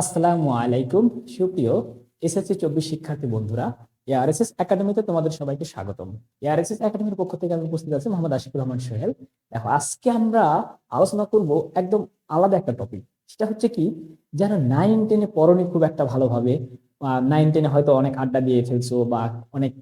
আসসালামু আলাইকুম। সুপ্রিয় এসএসসি চব্বিশ শিক্ষার্থী বন্ধুরা এআরএসএস একাডেমিতে তোমাদের সবাইকে স্বাগতম। এআরএসএস একাডেমির পক্ষ থেকে আমি উপস্থিত আছি মোহাম্মদ আশিকুর রহমান সোহেল। দেখো, আজকে আমরা আলোচনা করব একদম আলাদা একটা টপিক সেটা হচ্ছে কি, যারা নাইন টেনে পড়নি খুব একটা ভালোভাবে নাইন টেনে হয়তো অনেক আড্ডা দিয়ে ফেলছো বা অনেক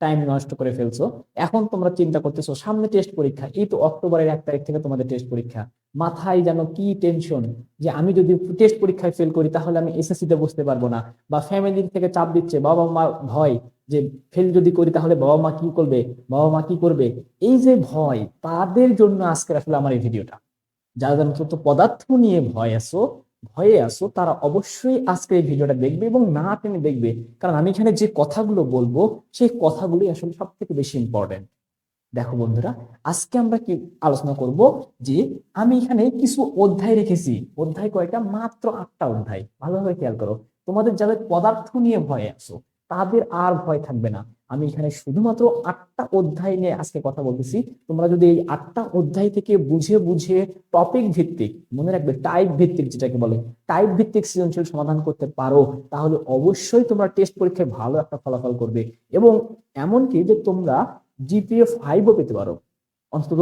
টাইম নষ্ট করে ফেলছো, এখন তোমরা চিন্তা করতেছো, সামনে টেস্ট পরীক্ষা, এই তো অক্টোবরের এক তারিখ থেকে তোমাদের টেস্ট পরীক্ষা। মাথায় যেন কি টেনশন যে আমি যদি টেস্ট পরীক্ষায় ফেল করি, তাহলে আমি এসএসসি তে বসতে পারব না। বা ফ্যামিলির থেকে চাপ দিচ্ছে, বাবা মা ভয় যে ফেল যদি করি, তাহলে বাবা মা কি করবে? বাবা মা কি করবে? এই যে ভয়, তাদের জন্য আজকে আসলে আমার এই ভিডিওটা। যারা যেন পদার্থ নিয়ে ভয় আসো ভয়ে আসো তারা অবশ্যই আজকে এই ভিডিওটা দেখবে এবং না টেনে দেখবে। কারণ আমি এখানে যে কথাগুলো বলব, সেই কথাগুলোই আসলে সব থেকে বেশি ইম্পর্টেন্ট দেখো বন্ধুরা, আজকে আমরা কি আলোচনা করব যে আমি এখানে কিছু অধ্যায় রেখেছি। অধ্যায় কয়টা? মাত্র আটটা অধ্যায়। ভালোভাবে খেয়াল করো। তোমাদের যাদের পদার্থ নিয়ে ভয় আছো, তাদের আর ভয় থাকবে না। আমি এখানে শুধুমাত্র আটটা অধ্যায় নিয়ে আজকে কথা বলতেছি। তোমরা যদি এই আটটা অধ্যায় থেকে বুঝে বুঝে টপিক ভিত্তিক, মনে রাখবে টাইপ ভিত্তিক যেটাকে বলে টাইপ ভিত্তিক সৃজনশীল সমাধান করতে পারো, তাহলে অবশ্যই তোমরা টেস্ট পরীক্ষায় ভালো একটা ফলাফল করবে। এবং এমনকি যে তোমরা জিপিএ ফাইভও পেতে পারো। অন্তত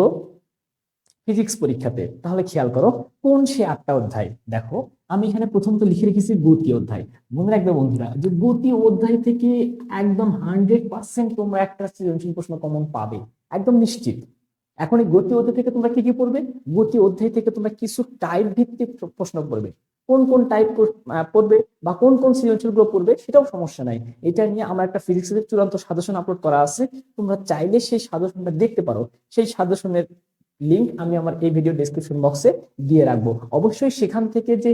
ফিজিক্স পরীক্ষাতে। তাহলে খেয়াল করো, কোন সে আটটা অধ্যায়? দেখো, আমি এখানে প্রথম তো লিখে রেখেছি গতি অধ্যায়। মনে রাখবে বন্ধুরা, যে গতি অধ্যায় থেকে একদম হান্ড্রেড পার্সেন্ট তোমরা একটা সৃজনশীল প্রশ্ন কমন পাবে। একদম নিশ্চিত। এখন এই গতি অধ্যায় থেকে তোমরা কি কি পড়বে? গতি অধ্যায় থেকে তোমরা কিছু টাইপ ভিত্তিক প্রশ্ন পড়বে। কোন কোন টাইপ পড়বে বা কোন কোন সৃজনশীলগুলো পড়বে সেটাও সমস্যা নাই। এটা নিয়ে আমার একটা ফিজিক্সের চূড়ান্ত সাজেশন আপলোড করা আছে। তোমরা চাইলে সেই সাজেশনটা দেখতে পারো। সেই সাজেশনের লিংক আমি আমার এই ভিডিও ডেসক্রিপশন বক্সে দিয়ে রাখব। অবশ্যই সেখান থেকে যে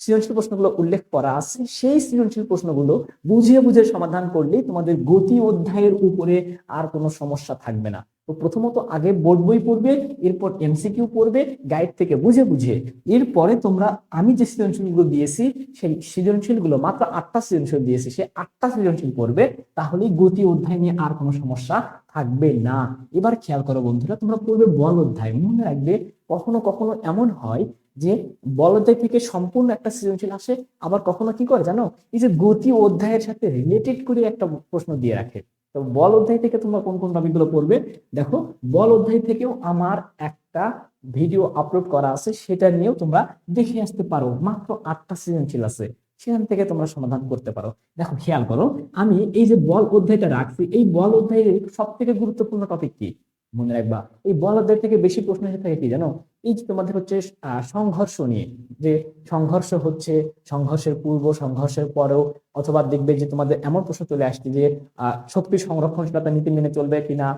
সৃজনশীল প্রশ্নগুলো উল্লেখ করা আছে, সেই সৃজনশীল প্রশ্নগুলো বুঝিয়ে বুঝে সমাধান করলেই তোমাদের গতি অধ্যায়ের উপরে আর কোনো সমস্যা থাকবে না। তো প্রথমত আগে বোর্ড বই পড়বে, এরপর এমসিকিউ পড়বে গাইড থেকে বুঝে বুঝে। এরপরে তোমরা, আমি যে সৃজনশীলগুলো দিয়েছি, সেই সৃজনশীলগুলো মাত্র আটটা সৃজনশীল দিয়েছি, সেই আটটা সৃজনশীল পড়বে, তাহলেই গতি অধ্যায় নিয়ে আর কোনো সমস্যা থাকবে না। এবার খেয়াল করো বন্ধুরা, তোমরা পড়বে বল অধ্যায়। মনে রাখবে, কখনো কখনো এমন হয় যে বল অধ্যায় থেকে সম্পূর্ণ একটা সৃজনশীল আসে, আবার কখনো কি করে জানো? এই যে গতি অধ্যায়ের সাথে রিলেটেড করে একটা প্রশ্ন দিয়ে রাখে। তো বল অধ্যায় থেকে তোমরা কোন কোন টপিকগুলো পড়বে? দেখো, বল অধ্যায় থেকেও আমার একটা ভিডিও আপলোড করা আছে, সেটা নিয়েও তোমরা দেখে আসতে পারো। মাত্র আটটা সৃজনশীল আছে, সেখান থেকে তোমরা সমাধান করতে পারো। দেখো, খেয়াল করো, আমি এই যে বল অধ্যায়টা রাখছি, এই বল অধ্যায়ের সব থেকে গুরুত্বপূর্ণ টপিক কি? মনে রাখবা। এই বল থেকে বেশি প্রশ্ন এসে থাকে কি জানো? এই যে তোমাদের হচ্ছে সংঘর্ষ নিয়ে, যে সংঘর্ষ হচ্ছে, সংঘর্ষের পূর্ব, সংঘর্ষের পরেও, অথবা দেখবে যে তোমাদের এমন প্রশ্ন চলে আসছে যে, আহ, শক্তি সংরক্ষণশীলতা নীতি মেনে চলবে কিনা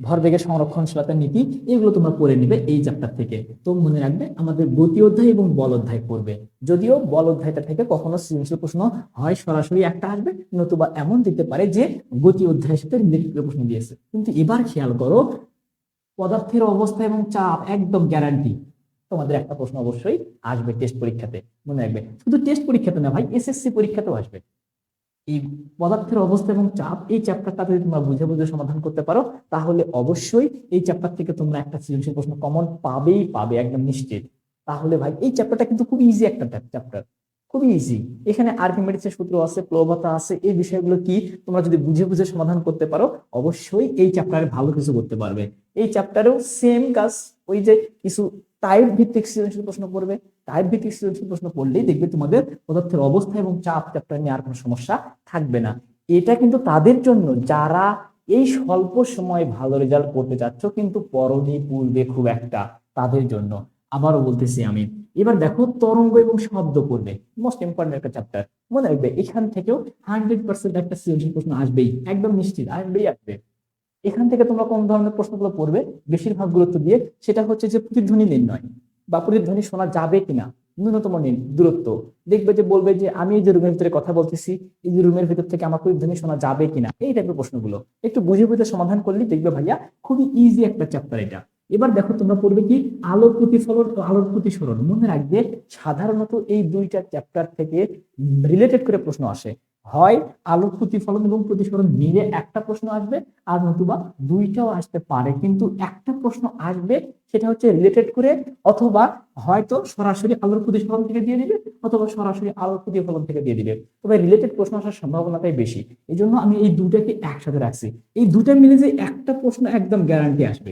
ভরবেগের সংরক্ষণশীলতার নীতি, এগুলো তোমরা পড়ে নিবে এই চ্যাপ্টার থেকে। তো মনে রাখবে, আমাদের গতি অধ্যায় এবং বল অধ্যায় পড়বে। যদিও বল অধ্যায়টা থেকে কখনো সৃজনশীল প্রশ্ন হয়, সরাসরি একটা আসবে, নতুবা এমন দিতে পারে যে গতি অধ্যায়ের সাথে রিলেটেড প্রশ্ন দিয়েছে। কিন্তু এবার খেয়াল করো, পদার্থের অবস্থা এবং চাপ একদম গ্যারান্টি তোমাদের একটা প্রশ্ন অবশ্যই আসবে টেস্ট পরীক্ষাতে। মনে রাখবে, শুধু টেস্ট পরীক্ষাতে না ভাই এসএসসি পরীক্ষাতেও আসবে। এই পদার্থের অবস্থা এবং চাপ, এই চ্যাপ্টারটা যদি তোমরা বুঝে বুঝে সমাধান করতে পারো, তাহলে অবশ্যই এই চ্যাপ্টার থেকে তোমরা একটা সৃজনশীল প্রশ্ন কমন পাবেই পাবে, একদম নিশ্চিত। তাহলে ভাই, এই চ্যাপ্টারটা কিন্তু খুব ইজি একটা চ্যাপ্টার খুবই ইজি এখানে আর্কিমেডিসের সূত্র আছে প্লবতা আছে, এই বিষয়গুলো কি তোমরা যদি বুঝে বুঝে সমাধান করতে পারো, অবশ্যই এই চ্যাপ্টারে ভালো কিছু করতে পারবে। এই চ্যাপ্টারেও সেম কাজ, ওই যে কিছু টাইপ ভিত্তিক সৃজনশীল প্রশ্ন করবে। টাইপ ভিত্তিক সৃজনশীল প্রশ্ন পড়লেই দেখবে তোমাদের পদার্থের অবস্থা এবং চাপ চ্যাপ্টার নিয়ে আর কোনো সমস্যা থাকবে না। এটা কিন্তু তাদের জন্য যারা এই স্বল্প সময়ে ভালো রেজাল্ট করতে চাচ্ছ কিন্তু পরনি পূর্বে খুব একটা তাদের জন্য। আবারও বলতেছি আমি, এবার দেখো তরঙ্গ এবং শব্দ পড়বে মোস্ট ইম্পর্টেন্ট একটা চ্যাপ্টার মনে রাখবে, এখান থেকেও হান্ড্রেড পার্সেন্ট একটা সৃজনশীল প্রশ্ন আসবেই, একদম নিশ্চিত, আসবেই আসবে। এখান থেকে তোমরা কোন ধরনের প্রশ্নগুলো পড়বে? বেশিরভাগ গুরুত্ব দিয়ে সেটা হচ্ছে যে প্রতিধ্বনি নির্ণয় বা প্রতিধ্বনি শোনা যাবে কিনা, ন্যূনতম দূরত্ব। দেখবে যে বলবে যে আমি এই যে রুমের ভিতরে কথা বলতেছি, এই যে রুমের ভিতর থেকে আমার প্রতিধ্বনি শোনা যাবে কিনা, এই টাইপের প্রশ্নগুলো। একটু বুঝে বুঝে সমাধান করলেই দেখবে ভাইয়া খুবই ইজি একটা চ্যাপ্টার এটা। এবার দেখো তোমরা পড়বে কি আলোর প্রতিফলন ও আলোর প্রতিসরণ। মনে রাখবে সাধারণত এই দুইটা চ্যাপ্টার থেকে রিলেটেড করে প্রশ্ন আসে। হয় আলোর প্রতিফলন এবং প্রতিফলন মিলে একটা প্রশ্ন আসবে আর নতুবা দুইটাও আসতে পারে। কিন্তু একটা প্রশ্ন আসবে সেটা হচ্ছে রিলেটেড করে অথবা হয়তো সরাসরি আলোর প্রতিফলন থেকে দিয়ে দিবে অথবা সরাসরি আলোর প্রতিফলন থেকে দিয়ে দিবে। তবে রিলেটেড প্রশ্ন আসার সম্ভাবনাটাই বেশি। এই আমি এই দুটাকে একসাথে রাখছি। এই দুটা মিলে যে একটা প্রশ্ন একদম গ্যারান্টি আসবে।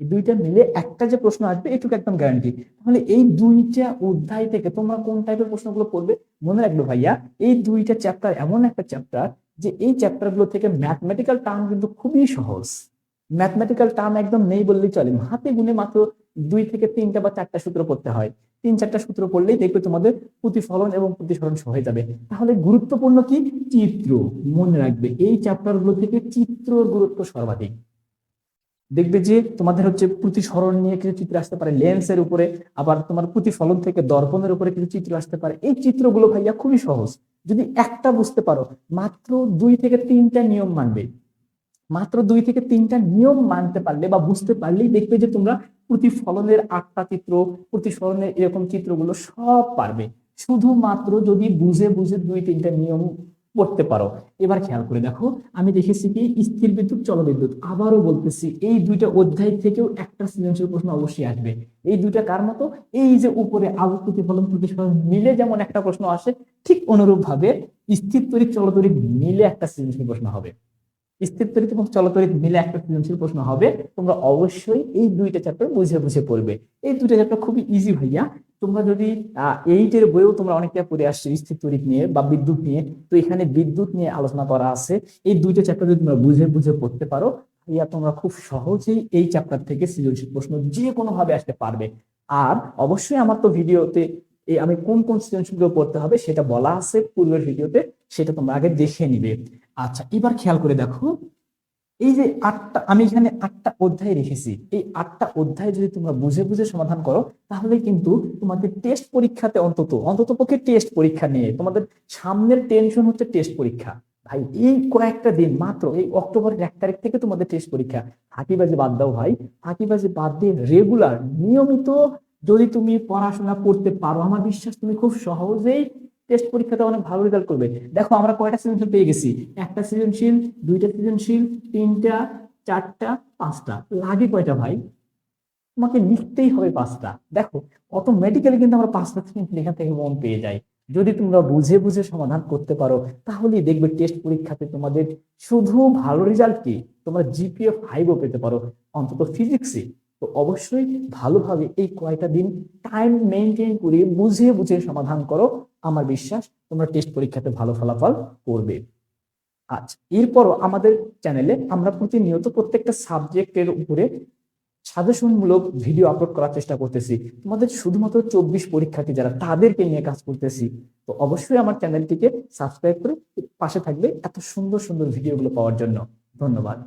এই দুইটা মিলে একটা যে প্রশ্ন আসবে, এটুকু একদম গ্যারান্টি তাহলে এই দুইটা অধ্যায় থেকে তোমরা কোন টাইপের প্রশ্নগুলো পড়বে? মনে রাখবে ভাইয়া, এই দুইটা চ্যাপ্টার এমন একটা চ্যাপ্টার যে এই চ্যাপ্টারগুলো থেকে ম্যাথমেটিক্যাল টার্ম কিন্তু খুবই সহজ। ম্যাথমেটিক্যাল টার্ম একদম নেই বললেই চলে। হাতে গুনে মাত্র দুই থেকে তিনটা বা চারটা সূত্র পড়তে হয়। তিন চারটা সূত্র পড়লেই দেখবে তোমাদের প্রতিফলন এবং প্রতিসরণ হয়ে যাবে। তাহলে গুরুত্বপূর্ণ কি? চিত্র। মনে রাখবে এই চ্যাপ্টারগুলো থেকে চিত্রর গুরুত্ব সর্বাধিক। দেখবে যে তোমাদের হচ্ছে প্রতিসরণ নিয়ে কিছু চিত্র আসতে পারে, লেন্সের উপরে, আবার তোমার প্রতিফলন থেকে দর্পণের উপরে কিছু চিত্র আসতে পারে। এই চিত্রগুলো ভাইয়া খুবই সহজ। যদি একটা বুঝতে পারো, মাত্র দুই থেকে তিনটা নিয়ম মানবে। মাত্র দুই থেকে তিনটা নিয়ম মানতে পারলে বা বুঝতে পারলেই দেখবে যে তোমরা প্রতিফলনের আটটা চিত্র প্রতিফলনের এরকম চিত্রগুলো সব পারবে। শুধুমাত্র যদি বুঝে বুঝে দুই তিনটা নিয়ম পড়তে পারো। এবার খেয়াল করে দেখো, আমি দেখেছি কি, স্থির বিদ্যুৎ, চলবিদ্যুৎ। আবারও বলতেছি, এই দুইটা অধ্যায় থেকেও একটা সৃজনশীল প্রশ্ন অবশ্যই আসবে। এই দুইটা কার মতো? এই যে উপরে আলোক প্রতিফলন প্রতিফলন মিলে যেমন একটা প্রশ্ন আসে, ঠিক অনুরূপ ভাবে স্থির তরিৎ চলতরিৎ মিলে একটা সৃজনশীল প্রশ্ন হবে। স্থির তরিৎ এবং চলতরিৎ মিলে একটা সৃজনশীল প্রশ্ন হবে। তোমরা অবশ্যই এই দুইটা চ্যাপ্টার বুঝে বুঝে পড়বে। এই দুইটা চ্যাপ্টার খুবই ইজি ভাইয়া। তোমরা যদি এইটের বইও তোমরা অনেকটা পড়ে আসছো, স্থির তরিৎ নিয়ে বা বিদ্যুৎ নিয়ে, তো এখানে বিদ্যুৎ নিয়ে আলোচনা করা আছে। এই দুইটা চ্যাপ্টার যদি তোমরা বুঝে বুঝে পড়তে পারো, ইয়া তোমরা খুব সহজেই এই চ্যাপ্টার থেকে সৃজনশীল প্রশ্ন যে কোনো ভাবে আসতে পারবে। আর অবশ্যই আমার তো ভিডিওতে এই আমি কোন কোন সৃজনশীলগুলো পড়তে হবে সেটা বলা আছে, পূর্বের ভিডিওতে, সেটা তোমরা আগে দেখে নিবে। আচ্ছা এবার খেয়াল করে দেখো এই যে আটটা, আমি এখানে আটটা অধ্যায় রেখেছি। এই আটটা অধ্যায় যদি তোমরা বুঝে বুঝে সমাধান করো, তাহলে কিন্তু তোমাদের টেস্ট পরীক্ষাতে অন্তত অন্তত পক্ষে টেস্ট পরীক্ষা নিয়ে, তোমাদের সামনের টেনশন হচ্ছে টেস্ট পরীক্ষা। ভাই, এই কয়েকটা দিন মাত্র, এই অক্টোবরের এক তারিখ থেকে তোমাদের টেস্ট পরীক্ষা। ফাঁকিবাজি বাদ দাও ভাই ফাঁকিবাজি বাদ দিয়ে রেগুলার নিয়মিত যদি তুমি পড়াশোনা করতে পারো, আমার বিশ্বাস তুমি খুব সহজেই টেস্ট পরীক্ষাতে অনেক ভালো রেজাল্ট করবে। দেখো, আমরা কয়টা সৃজনশীল পেয়ে গেছি? একটা সৃজনশীল, দুইটা সৃজনশীল, তিনটা, চারটা, পাঁচটা। লাগে কয়টা ভাই? তোমাকে লিখতেই হবে পাঁচটা। দেখো অটোমেটিক্যালি কিন্তু আমরা পাঁচটা সৃজনশীল এখান থেকে মন পেয়ে যাই। যদি তোমরা বুঝে বুঝে সমাধান করতে পারো, তাহলেই দেখবে টেস্ট পরীক্ষাতে তোমাদের শুধু ভালো রেজাল্ট কি? তোমরা জিপিএ ফাইভও পেতে পারো। অন্তত ফিজিক্সে তো অবশ্যই ভালোভাবে এই কয়টা দিন টাইম মেনটেন করে বুঝে বুঝে সমাধান করো। আমার বিশ্বাস তোমরা টেস্ট পরীক্ষাতে ভালো ফলাফল করবে। আচ্ছা এরপরও আমাদের চ্যানেলে আমরা প্রতিনিয়ত প্রত্যেকটা সাবজেক্টের উপরে সাজেশনমূলক ভিডিও আপলোড করার চেষ্টা করতেছি। তোমাদের শুধুমাত্র চব্বিশ পরীক্ষার্থী যারা, তাদেরকে নিয়ে কাজ করতেছি। তো অবশ্যই আমার চ্যানেলটিকে সাবস্ক্রাইব করে পাশে থাকবে এত সুন্দর সুন্দর ভিডিওগুলো পাওয়ার জন্য। ধন্যবাদ।